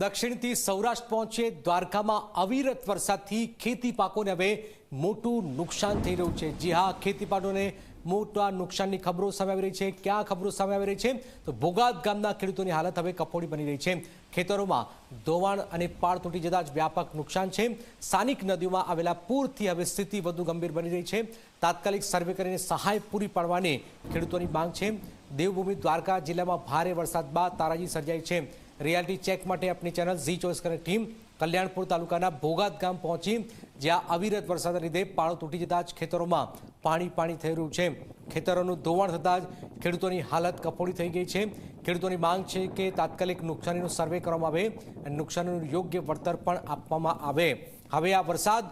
દક્ષિણથી સૌરાષ્ટ્ર પહોંચે દ્વારકામાં અવિરત વરસાદથી ખેતી પાકોને હવે મોટું નુકસાન થઈ રહ્યું છે. જી હા, ખેતી પાકોને મોટા નુકસાનની ખબરો સામે આવી રહી છે. ક્યાં ખબરો સામે આવી રહી છે? તો ભોગાત ગામના ખેડૂતોની હાલત હવે કફોડી બની રહી છે. ખેતરોમાં ધોવાણ અને પાળ તૂટી જતા જ વ્યાપક નુકસાન છે. સ્થાનિક નદીઓમાં આવેલા પૂરથી હવે સ્થિતિ વધુ ગંભીર બની રહી છે. તાત્કાલિક સર્વે કરીને સહાય પૂરી પાડવાની ખેડૂતોની માંગ છે. દેવભૂમિ દ્વારકા જિલ્લામાં ભારે વરસાદ બાદ તારાજી સર્જાઈ છે. રિયાલિટી ચેક માટે આપની channel Zee choice connect team Kalyanpur તાલુકાના ભોગાત ગામ પહોંચી જ્યાં અવિરત વરસાદના લીધે પાળો તૂટી જતા જ ખેતરોમાં પાણી પાણી થઈ રહ્યું છે. ખેતરોનું ધોવાણ થતાં જ ખેડૂતોની હાલત કફોડી થઈ ગઈ છે. ખેડૂતોની માંગ છે કે તાત્કાલિક નુકસાનીનો સર્વે કરવામાં આવે અને નુકસાનીનું યોગ્ય વળતર પણ આપવામાં આવે. હવે આ વરસાદ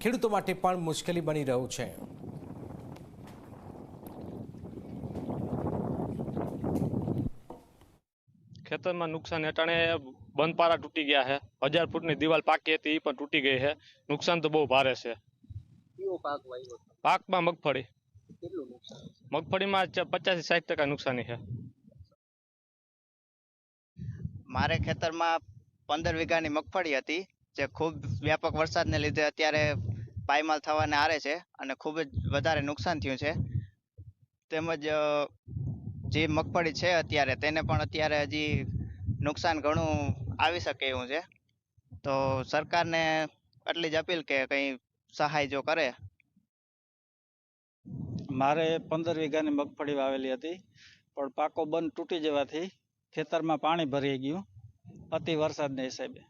ખેડૂતો માટે પણ મુશ્કેલી બની રહ્યો છે. ખેતરમાં નુકસાન અટાણે બંધપારા તૂટી ગયા છે. હજાર ફૂટની દિવાલ પાકી હતી એ પણ તૂટી ગઈ છે. નુકસાન તો બહુ ભારે છે. પાકમાં મગફળી. કેટલું નુકસાન છે? મગફળીમાં પચાસથી સાઠ ટકા નુકસાની છે. મારે ખેતરમાં પંદર વીઘાની મગફળી હતી જે ખૂબ વ્યાપક વરસાદને લીધે અત્યારે પાયમાલ થવાને આરે છે અને ખૂબ જ વધારે નુકસાન થયું છે. તેમજ જે મગફળી છે અત્યારે, તેને પણ અત્યારે હજી નુકસાન ઘણું આવી શકે એવું છે. તો સરકારને આટલી જ અપીલ કે કંઈ સહાય જો કરે? મારે પંદર વીઘાની મગફળી વાવેલી હતી, પણ પાકો બંધ તૂટી જવાથી ખેતરમાં પાણી ભરાઈ ગયું, અતિ વરસાદના હિસાબે.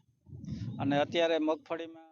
અને અત્યારે મગફળીમાં